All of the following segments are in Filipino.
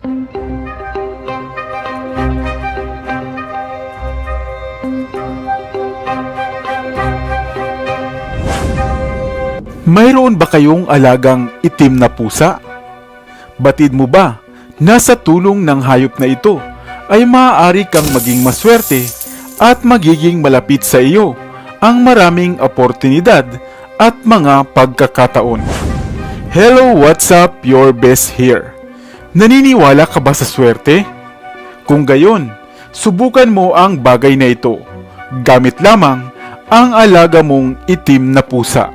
Mayroon ba kayong alagang itim na pusa? Batid mo ba na sa tulong ng hayop na ito ay maaari kang maging maswerte at magiging malapit sa iyo ang maraming oportunidad at mga pagkakataon? Hello, what's up? Your best here. Naniniwala ka ba sa swerte? Kung gayon, subukan mo ang bagay na ito. Gamit lamang ang alaga mong itim na pusa.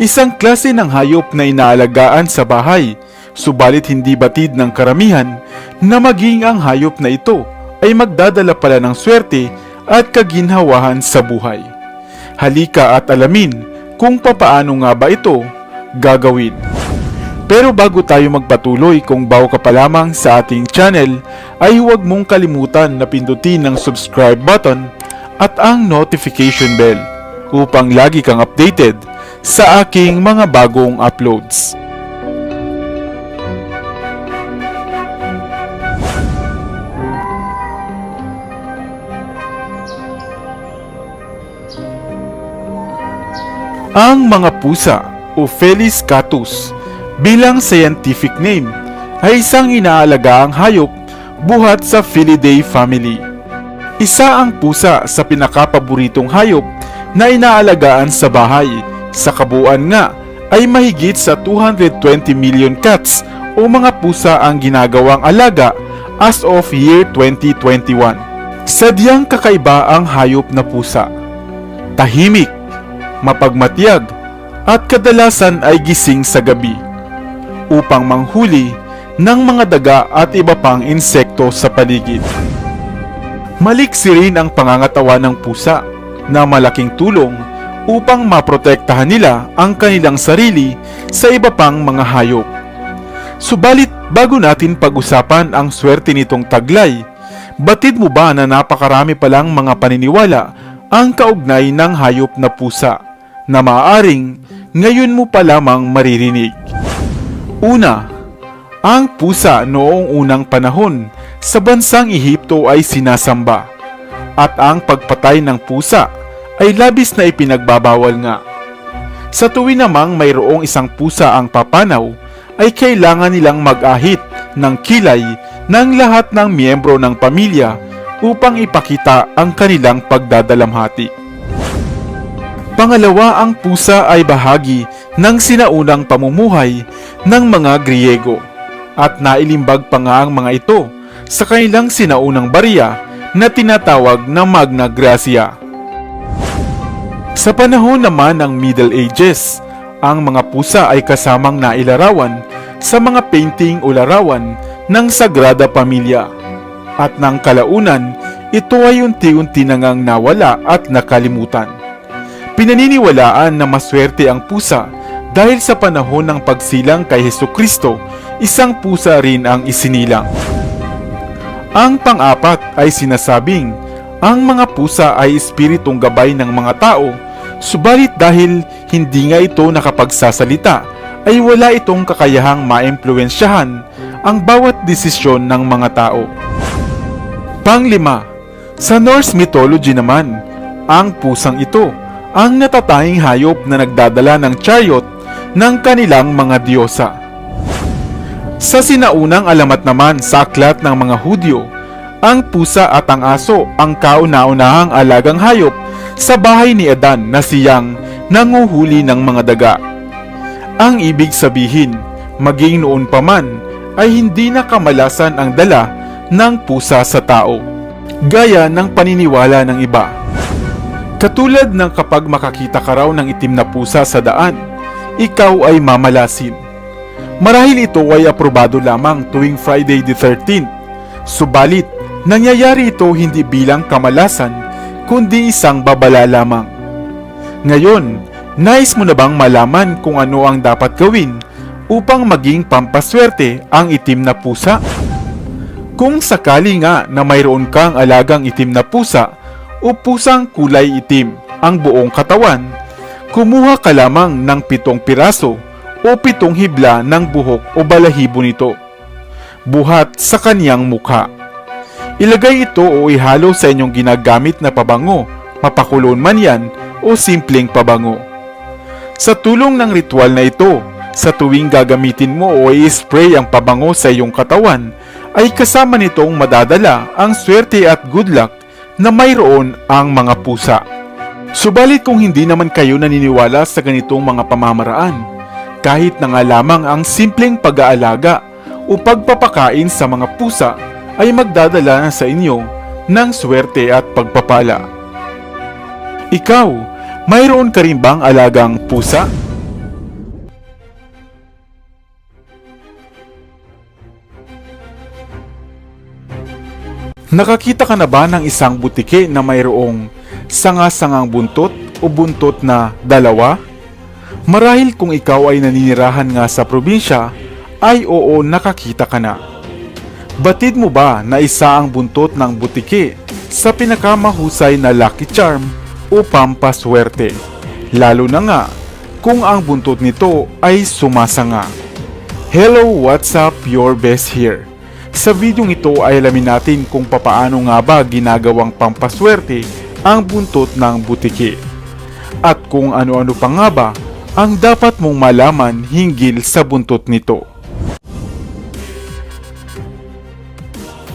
Isang klase ng hayop na inaalagaan sa bahay, subalit hindi batid ng karamihan na maging ang hayop na ito ay magdadala pala ng swerte at kaginhawahan sa buhay. Halika at alamin kung papaano nga ba ito gagawin. Pero bago tayo magpatuloy kung bago ka pa lamang sa ating channel, ay huwag mong kalimutan na pindutin ang subscribe button at ang notification bell upang lagi kang updated sa aking mga bagong uploads. Ang mga pusa o Felis catus bilang scientific name ay isang inaalagaang hayop buhat sa Felidae family. Isa ang pusa sa pinakapaboritong hayop na inaalagaan sa bahay. Sa kabuuan nga ay mahigit sa 220 million cats o mga pusa ang ginagawang alaga as of year 2021. Sadyang kakaiba ang hayop na pusa. Tahimik, mapagmatyag, at kadalasan ay gising sa gabi upang manghuli ng mga daga at iba pang insekto sa paligid. Maliksi rin ang pangangatawan ng pusa na malaking tulong upang maprotektahan nila ang kanilang sarili sa iba pang mga hayop. Subalit bago natin pag-usapan ang swerte nitong taglay, batid mo ba na napakarami palang mga paniniwala ang kaugnay ng hayop na pusa na maaaring ngayon mo pa lamang maririnig? Una, ang pusa noong unang panahon sa bansang Ehipto ay sinasamba at ang pagpatay ng pusa ay labis na ipinagbabawal nga. Sa tuwi namang mayroong isang pusa ang papanaw, ay kailangan nilang mag-ahit ng kilay ng lahat ng miyembro ng pamilya upang ipakita ang kanilang pagdadalamhati. Pangalawa, ang pusa ay bahagi ng sinaunang pamumuhay ng mga Griego at nailimbag pa nga ang mga ito sa kanilang sinaunang barya na tinatawag na Magna Gracia. Sa panahon naman ng Middle Ages, ang mga pusa ay kasamang nailarawan sa mga painting o larawan ng Sagrada Pamilya. At ng kalaunan, ito ay unti-unti na ngang nawala at nakalimutan. Pinaniniwalaan na maswerte ang pusa dahil sa panahon ng pagsilang kay Heso Kristo, isang pusa rin ang isinilang. Ang pang-apat ay sinasabing ang mga pusa ay espiritong gabay ng mga tao, subalit dahil hindi nga ito nakapagsasalita, ay wala itong kakayahang maimpluensyahan ang bawat desisyon ng mga tao. Panglima, sa Norse mythology naman, ang pusang ito ang natatanging hayop na nagdadala ng chariot ng kanilang mga diyosa. Sa sinaunang alamat naman sa aklat ng mga Hudyo, ang pusa at ang aso ang kauna-unahang alagang hayop sa bahay ni Adan na siyang nanguhuli ng mga daga. Ang ibig sabihin, maging noon pa man, ay hindi na kamalasan ang dala ng pusa sa tao, gaya ng paniniwala ng iba. Katulad ng kapag makakita ka raw ng itim na pusa sa daan, ikaw ay mamalasin. Marahil ito ay aprobado lamang tuwing Friday the 13th, subalit nangyayari ito hindi bilang kamalasan, kundi isang babala lamang. Ngayon, nais mo na bang malaman kung ano ang dapat gawin upang maging pampaswerte ang itim na pusa? Kung sakali nga na mayroon kang alagang itim na pusa o pusang kulay itim ang buong katawan, kumuha ka lamang ng pitong piraso o pitong hibla ng buhok o balahibo nito. buhat sa kaniyang mukha. Ilagay ito o ihalo sa inyong ginagamit na pabango, mapakulon man yan o simpleng pabango. Sa tulong ng ritual na ito, sa tuwing gagamitin mo o i-spray ang pabango sa iyong katawan, ay kasama nitong madadala ang swerte at good luck na mayroon ang mga pusa. Subalit kung hindi naman kayo naniniwala sa ganitong mga pamamaraan, kahit na nga lamang ang simpleng pag-aalaga o pagpapakain sa mga pusa ay magdadala na sa inyo ng swerte at pagpapala. Ikaw, mayroon ka rin bang alagang pusa? Nakakita ka na ba ng isang butike na mayroong sanga-sangang buntot o buntot na dalawa? Marahil kung ikaw ay naninirahan nga sa probinsya, ay oo nakakita ka na. Batid mo ba na isa ang buntot ng butike sa pinakamahusay na lucky charm o pampaswerte? Lalo na nga kung ang buntot nito ay sumasanga. Hello, what's up? Your best here. Sa videong ito ay alamin natin kung papaano nga ba ginagawang pampaswerte ang buntot ng butike. At kung ano-ano pa nga ba ang dapat mong malaman hinggil sa buntot nito.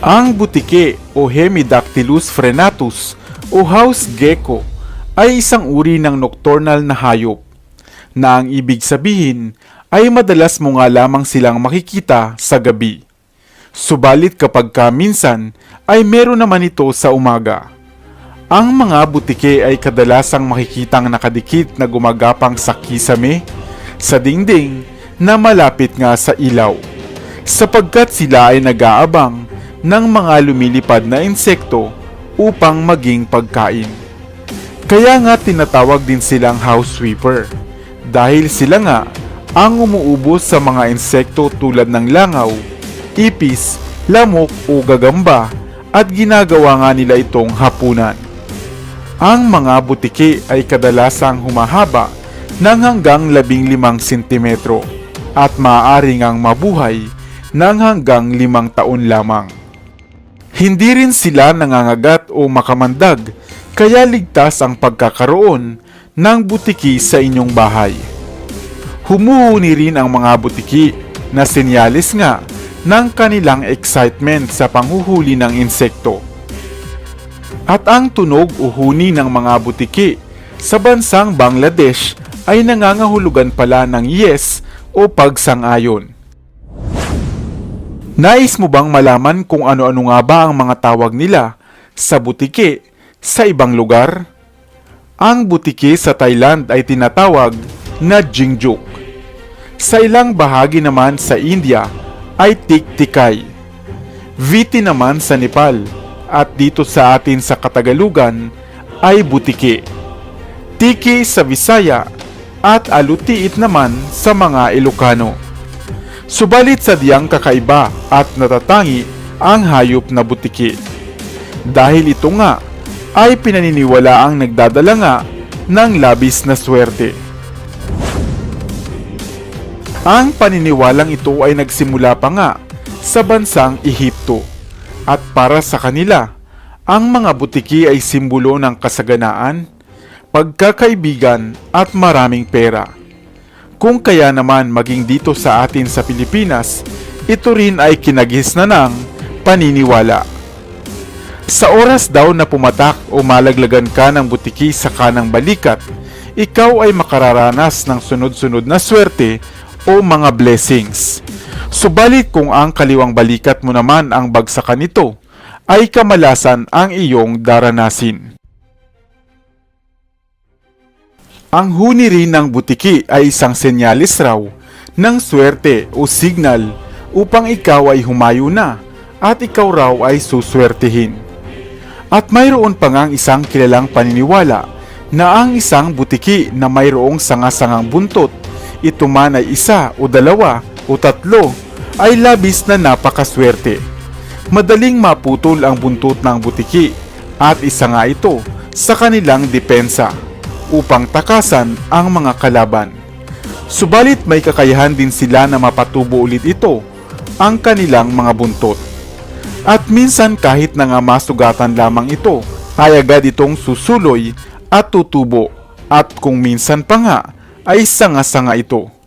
Ang butike o Hemidactylus frenatus o house gecko ay isang uri ng nocturnal na hayop na ang ibig sabihin ay madalas mo nga lamang silang makikita sa gabi. Subalit kapag ka minsan ay meron naman ito sa umaga. Ang mga butike ay kadalasang makikitang nakadikit na gumagapang sa kisame, sa dingding na malapit nga sa ilaw. Sapagkat sila ay nag-aabang ng mga lumilipad na insekto upang maging pagkain. Kaya nga tinatawag din silang house sweeper dahil sila nga ang umuubos sa mga insekto tulad ng langaw, ipis, lamok o gagamba at ginagawa nga nila itong hapunan. Ang mga butike ay kadalasang humahaba ng hanggang 15 cm at maaari ngang mabuhay ng hanggang 5 taon lamang. Hindi rin sila nangangagat o makamandag kaya ligtas ang pagkakaroon ng butiki sa inyong bahay. Humuhuni rin ang mga butiki na senyalis nga ng kanilang excitement sa panghuhuli ng insekto. At ang tunog o huni ng mga butiki sa bansang Bangladesh ay nangangahulugan pala ng yes o pagsang-ayon. Nais mo bang malaman kung ano-ano nga ba ang mga tawag nila sa butiki sa ibang lugar? Ang butiki sa Thailand ay tinatawag na jingjuk. Sa ilang bahagi naman sa India ay tiktikay. Viti naman sa Nepal at dito sa atin sa Katagalugan ay butiki. Tiki sa Visaya at alutiit naman sa mga Ilocano. Subalit sa diyang kakaiba at natatangi ang hayop na butiki. Dahil ito nga ay pinaniniwala ang nagdadala nga ng labis na swerte. Ang paniniwalang ito ay nagsimula pa nga sa bansang Ehipto at para sa kanila, ang mga butiki ay simbolo ng kasaganaan, pagkakaibigan at maraming pera. Kung kaya naman maging dito sa atin sa Pilipinas, ito rin ay kinagis na ng paniniwala. Sa oras daw na pumatak o malaglagan ka ng butiki sa kanang balikat, ikaw ay makararanas ng sunod-sunod na swerte o mga blessings. Subalit kung ang kaliwang balikat mo naman ang bagsakan nito, ay kamalasan ang iyong daranasin. Ang huni rin ng butiki ay isang senyalis raw ng swerte o signal upang ikaw ay humayo na at ikaw raw ay suswertihin. At mayroon pa ngang isang kilalang paniniwala na ang isang butiki na mayroong sanga-sangang buntot, ito man ay isa o dalawa o tatlo, ay labis na napakaswerte. Madaling maputol ang buntot ng butiki at isa nga ito sa kanilang depensa upang takasan ang mga kalaban. Subalit may kakayahan din sila na mapatubo ulit ito ang kanilang mga buntot. At minsan kahit na nga masugatan lamang ito, ay agad itong susuloy at tutubo at kung minsan pa nga ay sanga-sanga ito.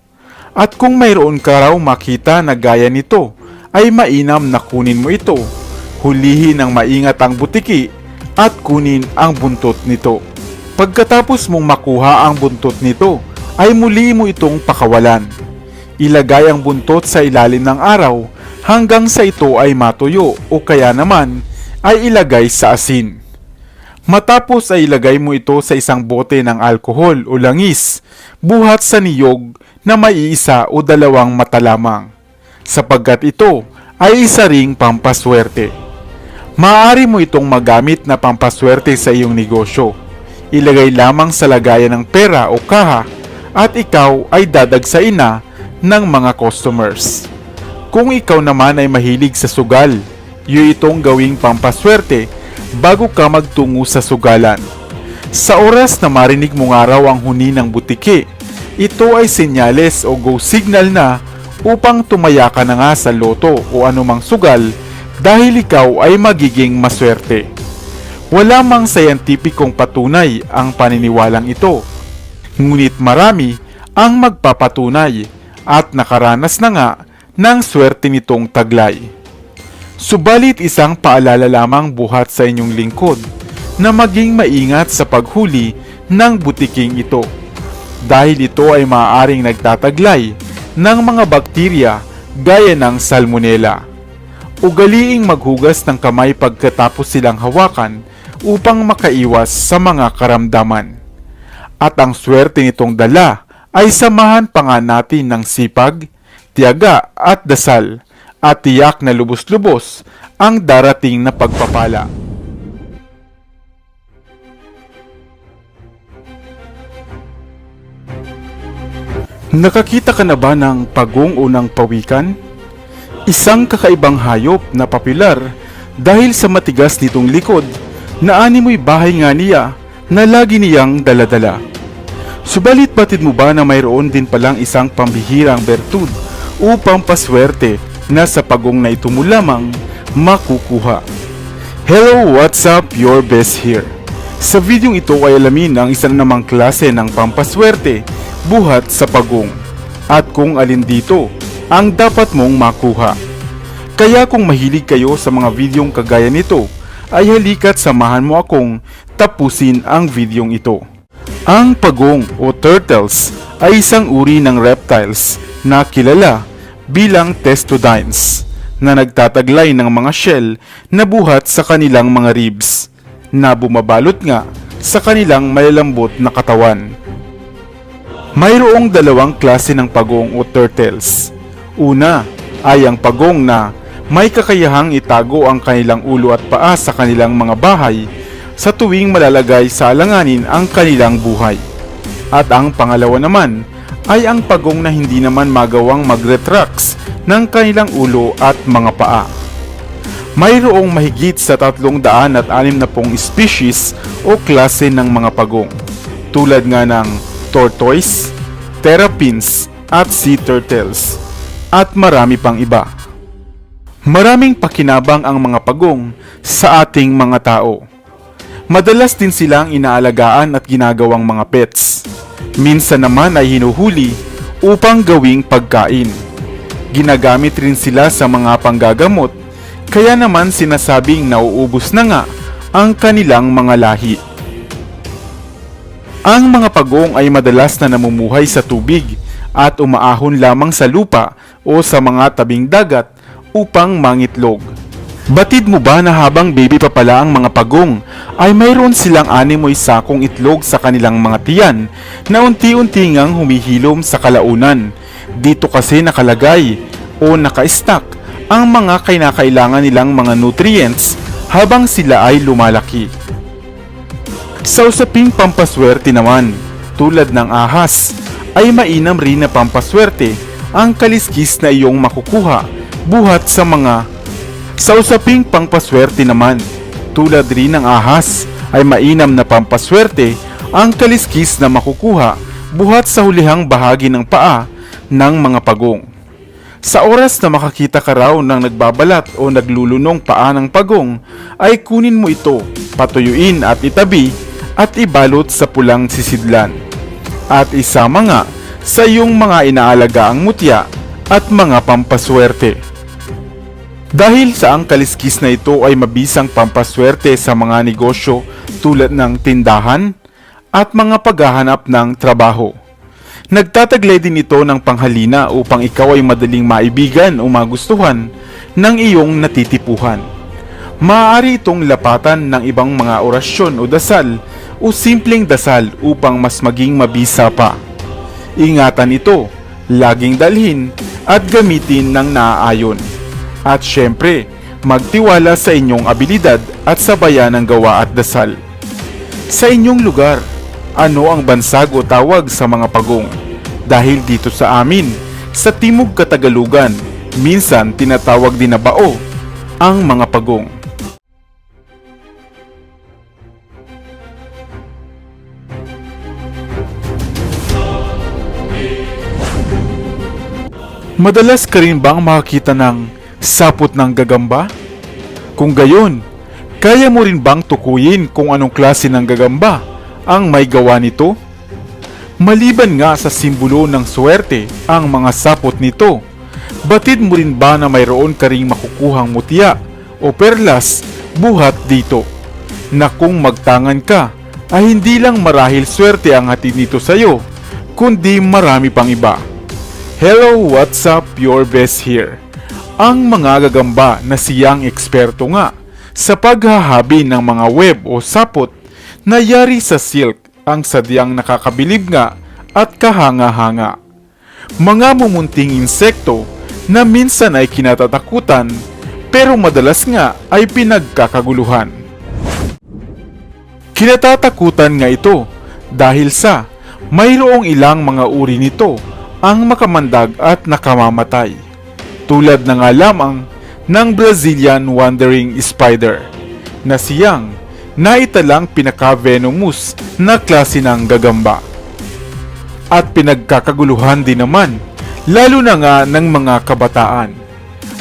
At kung mayroon ka raw makita na gaya nito, ay mainam na kunin mo ito. Hulihin ng maingat ang butiki at kunin ang buntot nito. Pagkatapos mong makuha ang buntot nito, ay muli mo itong pakawalan. Ilagay ang buntot sa ilalim ng araw hanggang sa ito ay matuyo o kaya naman ay ilagay sa asin. Matapos ay ilagay mo ito sa isang bote ng alkohol o langis, buhat sa niyog na may isa o dalawang mata lamang, sapagkat ito ay isa ring pampaswerte. Maaari mo itong magamit na pampaswerte sa iyong negosyo. Ilagay lamang sa lagayan ng pera o kaha at ikaw ay dadagsain na ng mga customers. Kung ikaw naman ay mahilig sa sugal, yun itong gawing pampaswerte bago ka magtungo sa sugalan. Sa oras na marinig mo nga raw ang huni ng butiki, ito ay senyales o go signal na upang tumaya ka na nga sa loto o anumang sugal dahil ikaw ay magiging maswerte. Wala mang sayantipikong patunay ang paniniwalang ito. Ngunit marami ang magpapatunay at nakaranas na nga ng swerte nitong taglay. Subalit isang paalala lamang buhat sa inyong lingkod na maging maingat sa paghuli ng butiking ito dahil ito ay maaaring nagtataglay ng mga bakterya gaya ng salmonella. Ugaliing maghugas ng kamay pagkatapos silang hawakan upang makaiwas sa mga karamdaman. At ang swerte nitong dala ay samahan pa nga natin ng sipag, tiyaga at dasal at tiyak na lubos-lubos ang darating na pagpapala. Nakakita ka na ba ng pagong o ng pawikan? Isang kakaibang hayop na popular dahil sa matigas nitong likod na animoy bahay nga niya na lagi niyang daladala. Subalit batid mo ba na mayroon din palang isang pambihirang bertud upang paswerte na sa pagong na ito mo lamang makukuha. Hello, what's up? Your best here. Sa videong ito ay alamin ang isa na namang klase ng pampaswerte buhat sa pagong at kung alin dito ang dapat mong makuha. Kaya kung mahilig kayo sa mga videong kagaya nito, ay halika't samahan mo akong tapusin ang videong ito. Ang pagong o turtles ay isang uri ng reptiles na kilala bilang testudines na nagtataglay ng mga shell na buhat sa kanilang mga ribs na bumabalot nga sa kanilang malalambot na katawan. Mayroong dalawang klase ng pagong o turtles. Una ay ang pagong na may kakayahang itago ang kanilang ulo at paa sa kanilang mga bahay sa tuwing malalagay sa alanganin ang kanilang buhay. At ang pangalawa naman ay ang pagong na hindi naman magawang mag-retracts ng kanilang ulo at mga paa. Mayroong mahigit sa tatlong daan at anim na pong species o klase ng mga pagong, tulad nga ng tortoise, terrapins at sea turtles, at marami pang iba. Maraming pakinabang ang mga pagong sa ating mga tao. Madalas din silang inaalagaan at ginagawang mga pets. Minsan naman ay hinuhuli upang gawing pagkain. Ginagamit rin sila sa mga panggagamot, kaya naman sinasabing nauubos na nga ang kanilang mga lahi. Ang mga pagong ay madalas na namumuhay sa tubig at umaahon lamang sa lupa o sa mga tabing dagat upang mangitlog. Batid mo ba na habang baby pa pala ang mga pagong ay mayroon silang animoy sakong itlog sa kanilang mga tiyan na unti-unti ngang humihilom sa kalaunan. Dito kasi nakalagay o naka-stack ang mga kinakailangan nilang mga nutrients habang sila ay lumalaki. Sa usaping pampaswerte naman, tulad ng ahas, ay mainam rin na pampaswerte ang kaliskis na iyong makukuha buhat sa mga sa usaping pangpaswerte naman, tulad rin ng ahas, ay mainam na pampaswerte ang kaliskis na makukuha buhat sa hulihang bahagi ng paa ng mga pagong. Sa oras na makakita ka raw ng nagbabalat o naglulunong paa ng pagong, ay kunin mo ito, patuyuin at itabi at ibalot sa pulang sisidlan. At isama nga sa iyong mga inaalagaang mutya at mga pampaswerte. Dahil sa ang kaliskis na ito ay mabisang pampaswerte sa mga negosyo tulad ng tindahan at mga paghahanap ng trabaho. Nagtataglay din ito ng panghalina upang ikaw ay madaling maibigan o magustuhan ng iyong natitipuhan. Maaari itong lapatan ng ibang mga orasyon o dasal o simpleng dasal upang mas maging mabisa pa. Ingatan ito, laging dalhin at gamitin ng naaayon. At syempre, magtiwala sa inyong abilidad at sabayan ng gawa at dasal. Sa inyong lugar, ano ang bansag o tawag sa mga pagong? Dahil dito sa amin, sa Timog Katagalugan, minsan tinatawag din na bao ang mga pagong. Madalas ka rin bang makakita ng sapot ng gagamba? Kung gayon, kaya mo rin bang tukuyin kung anong klase ng gagamba ang may gawa nito? Maliban nga sa simbolo ng swerte ang mga sapot nito, batid mo rin ba na mayroon ka ring makukuhang mutya o perlas buhat dito? Na kung magtangan ka, ay hindi lang marahil swerte ang hatid nito sa'yo, kundi marami pang iba. Hello, what's up? Your best here. Ang mga gagamba na siyang eksperto nga sa paghahabi ng mga web o sapot na yari sa silk ang sadyang nakakabilib nga at kahanga-hanga. Mga mumunting insekto na minsan ay kinatatakutan pero madalas nga ay pinagkakaguluhan. Kinatatakutan nga ito dahil sa mayroong ilang mga uri nito ang makamandag at nakamamatay. Tulad na nga lamang ng Brazilian Wandering Spider na siyang naitalang pinaka-venomous na klase ng gagamba. At pinagkakaguluhan din naman, lalo na nga ng mga kabataan.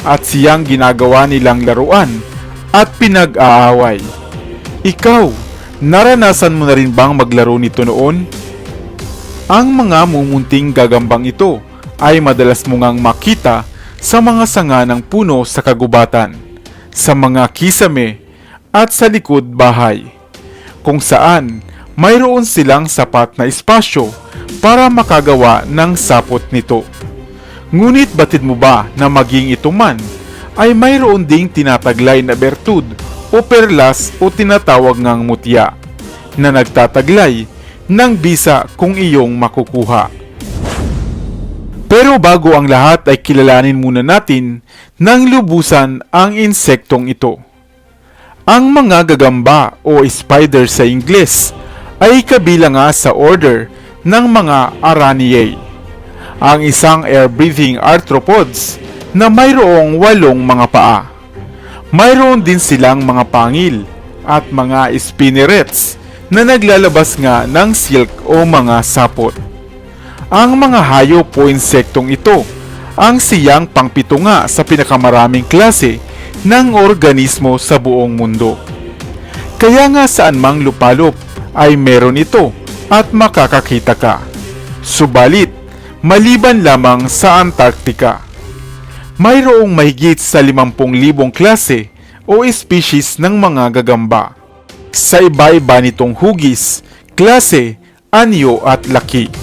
At siyang ginagawa nilang laruan at pinag-aaway. Ikaw, naranasan mo na rin bang maglaro nito noon? Ang mga mumunting gagambang ito ay madalas mo ngang makita sa mga sanga ng puno sa kagubatan, sa mga kisame at sa likod bahay, kung saan mayroon silang sapat na espasyo para makagawa ng sapot nito. Ngunit batid mo ba na maging ito man ay mayroon ding tinataglay na bertud o perlas o tinatawag ngang mutya na nagtataglay ng bisa kung iyong makukuha. Pero bago ang lahat ay kilalanin muna natin ng lubusan ang insektong ito. Ang mga gagamba o spider sa Ingles ay kabilang nga sa order ng mga Araniae, ang isang air-breathing arthropods na mayroong walong mga paa. Mayroon din silang mga pangil at mga spinnerets na naglalabas nga ng silk o mga sapot. Ang mga hayop o insektong ito ang siyang pangpito nga sa pinakamaraming klase ng organismo sa buong mundo. Kaya nga saan mang lupalop ay meron ito at makakakita ka. Subalit, maliban lamang sa Antarctica. Mayroong mahigit sa 50,000 klase o species ng mga gagamba. Sa iba-iba nitong hugis, klase, anyo at laki.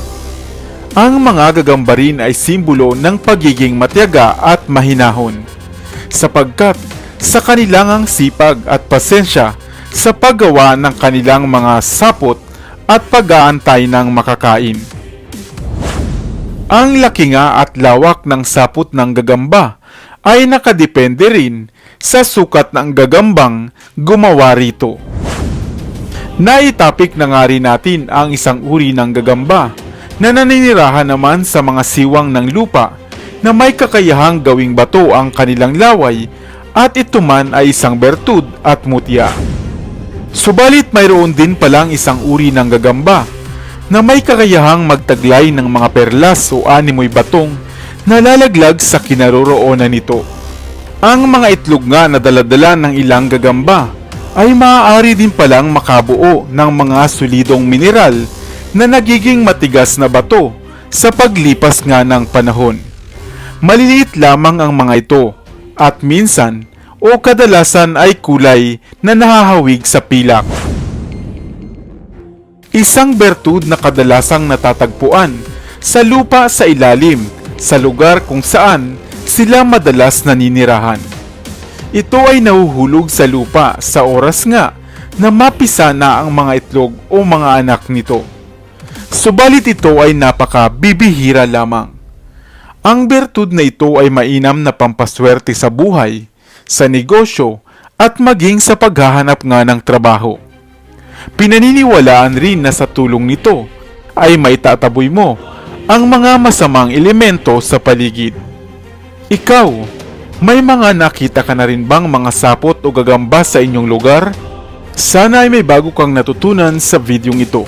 Ang mga gagamba rin ay simbolo ng pagiging matyaga at mahinahon. Sapagkat sa kanilang sipag at pasensya sa paggawa ng kanilang mga sapot at pag-aantay ng makakain. Ang laki nga at lawak ng sapot ng gagamba ay nakadepende rin sa sukat ng gagambang gumawa rito. Naitapik na nga rin natin ang isang uri ng gagamba na naninirahan naman sa mga siwang ng lupa na may kakayahang gawing bato ang kanilang laway at ito man ay isang bertud at mutya. Subalit mayroon din palang isang uri ng gagamba na may kakayahang magtaglay ng mga perlas o animoy batong nalalaglag sa kinaroroonan nito. Ang mga itlog nga na daladala ng ilang gagamba ay maaari din palang makabuo ng mga solidong mineral na nagiging matigas na bato sa paglipas nga ng panahon. Maliliit lamang ang mga ito at minsan o kadalasan ay kulay na nahahawig sa pilak. Isang bertud na kadalasang natatagpuan sa lupa sa ilalim sa lugar kung saan sila madalas naninirahan. Ito ay nahuhulog sa lupa sa oras nga na mapisa na ang mga itlog o mga anak nito. Subalit ito ay napaka bibihira lamang. Ang bertud na ito ay mainam na pampaswerte sa buhay, sa negosyo, at maging sa paghahanap nga ng trabaho. Pinaniniwalaan rin na sa tulong nito ay maitataboy mo ang mga masamang elemento sa paligid. Ikaw, may mga nakita ka na rin bang mga sapot o gagamba sa inyong lugar? Sana ay may bago kang natutunan sa videong ito.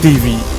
TV.